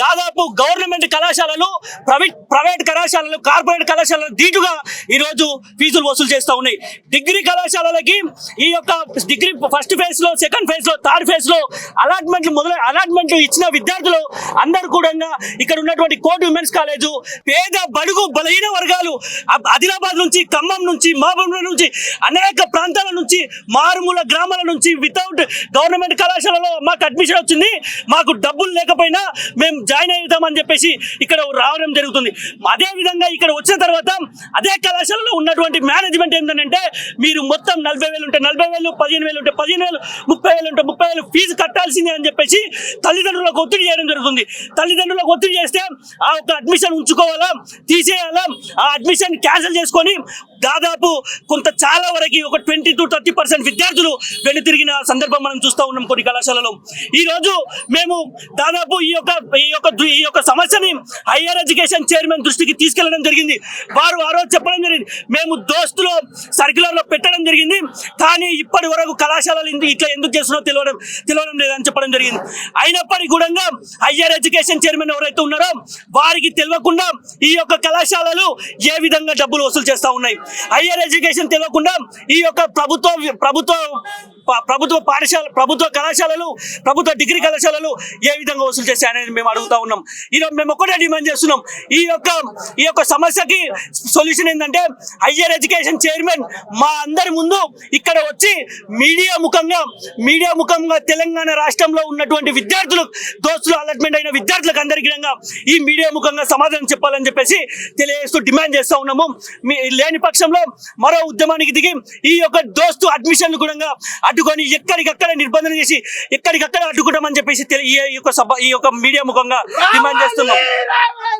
దాదాపు గవర్నమెంట్ కళాశాలలు private private కళాశాలలు కార్పొరేట్ కళాశాలలు దీటుగా ఈరోజు ఫీజులు వసూలు చేస్తూ ఉన్నాయి. డిగ్రీ కళాశాలలకి ఈ యొక్క డిగ్రీ ఫస్ట్ ఫేజ్లో సెకండ్ ఫేజ్లో థర్డ్ ఫేజ్లో అలాట్మెంట్లు మొదలై అలాట్మెంట్లు ఇచ్చిన విద్యార్థులు అందరు కూడా ఇక్కడ ఉన్నటువంటి కోటి ఉమెన్స్ కాలేజు పేద బడుగు బలహీన వర్గాలు ఆదిలాబాద్ నుంచి ఖమ్మం నుంచి మహబూబ్ నుంచి అనేక ప్రాంతాల నుంచి మారుమూల గ్రామాల నుంచి వితౌట్ గవర్నమెంట్ కళాశాలలో మాకు అడ్మిషన్ వచ్చింది. మాకు డబ్బులు లేకపోయినా మేము జాయిన్ అవుతామని చెప్పేసి ఇక్కడ రావడం జరుగుతుంది. అదే విధంగా ఇక్కడ వచ్చిన తర్వాత అదే కళాశాలలో ఉన్నటువంటి మేనేజ్మెంట్ ఏంటంటే మీరు మొత్తం నలభై వేలు ఉంటే నలభై వేలు పదిహేను వేలు ఉంటే పదిహేను వేలు ముప్పై వేలు ఉంటే ముప్పై వేలు ఫీజు కట్టాల్సిందే అని చెప్పేసి తల్లిదండ్రులకు ఒత్తిడి చేయడం జరుగుతుంది. తల్లిదండ్రులకు ఒత్తిడి చేస్తే ఆ ఒక అడ్మిషన్ ఉంచుకోవాలా? తీసేయాలా? ఆ అడ్మిషన్ క్యాన్సిల్ చేసుకొని దాదాపు కొంత చాలా వరకు ఒక ట్వంటీ టు థర్టీ పర్సెంట్ విద్యార్థులు వెళ్ళి తిరిగిన సందర్భం మనం చూస్తూ ఉన్నాం కొన్ని కళాశాలలో. ఈ రోజు మేము దాదాపు ఈ యొక్క ఈ యొక్క ఈ యొక్క సమస్యని హైయర్ ఎడ్యుకేషన్ చైర్మన్ దృష్టికి తీసుకెళ్ళడం జరిగింది. వారు ఆ రోజు చెప్పడం జరిగింది. మేము దోస్తులో సర్క్యులర్లో పెట్టడం జరిగింది. కానీ ఇప్పటి వరకు కళాశాలలు ఇట్లా ఎందుకు చేస్తున్నో తెలియడం తెలియడం లేదని చెప్పడం జరిగింది. అయినప్పటికీ కూడా హయ్యర్ ఎడ్యుకేషన్ చైర్మన్ ఎవరైతే ఉన్నారో వారికి తెలియకుండా ఈ యొక్క కళాశాలలు ఏ విధంగా డబ్బులు వసూలు చేస్తూ ఉన్నాయి. హయ్యర్ ఎడ్యుకేషన్ తెలియకుండా ఈ యొక్క ప్రభుత్వ ప్రభుత్వ ప్రభుత్వ పాఠశాల ప్రభుత్వ కళాశాలలు ప్రభుత్వ డిగ్రీ కళాశాలలు ఏ విధంగా వసూలు చేస్తాయనేది మేము అడుగుతా ఉన్నాం. ఈరోజు మేము ఒకటే డిమాండ్ చేస్తున్నాం. ఈ యొక్క ఈ యొక్క సమస్యకి సొల్యూషన్ ఏంటంటే హయ్యర్ ఎడ్యుకేషన్ చైర్మన్ మా అందరి ముందు ఇక్కడ వచ్చి మీడియా ముఖంగా మీడియా ముఖంగా తెలంగాణ రాష్ట్రంలో ఉన్నటువంటి విద్యార్థులు దోస్తులు అలాట్మెంట్ అయిన విద్యార్థులకు అందరికీ ఈ మీడియా ముఖంగా సమాధానం చెప్పాలని చెప్పేసి తెలియజేస్తూ డిమాండ్ చేస్తూ ఉన్నాము. మీ లేని పక్షంలో మరో ఉద్యమానికి దిగి ఈ యొక్క దోస్తు అడ్మిషన్లు కూడా అడ్డుకొని ఎక్కడికక్కడ నిర్బంధన చేసి ఎక్కడికక్కడ అడ్డుకుంటామని చెప్పేసి ఈ యొక్క సభ ఈ యొక్క మీడియా ముఖంగా డిమాండ్ చేస్తున్నాం.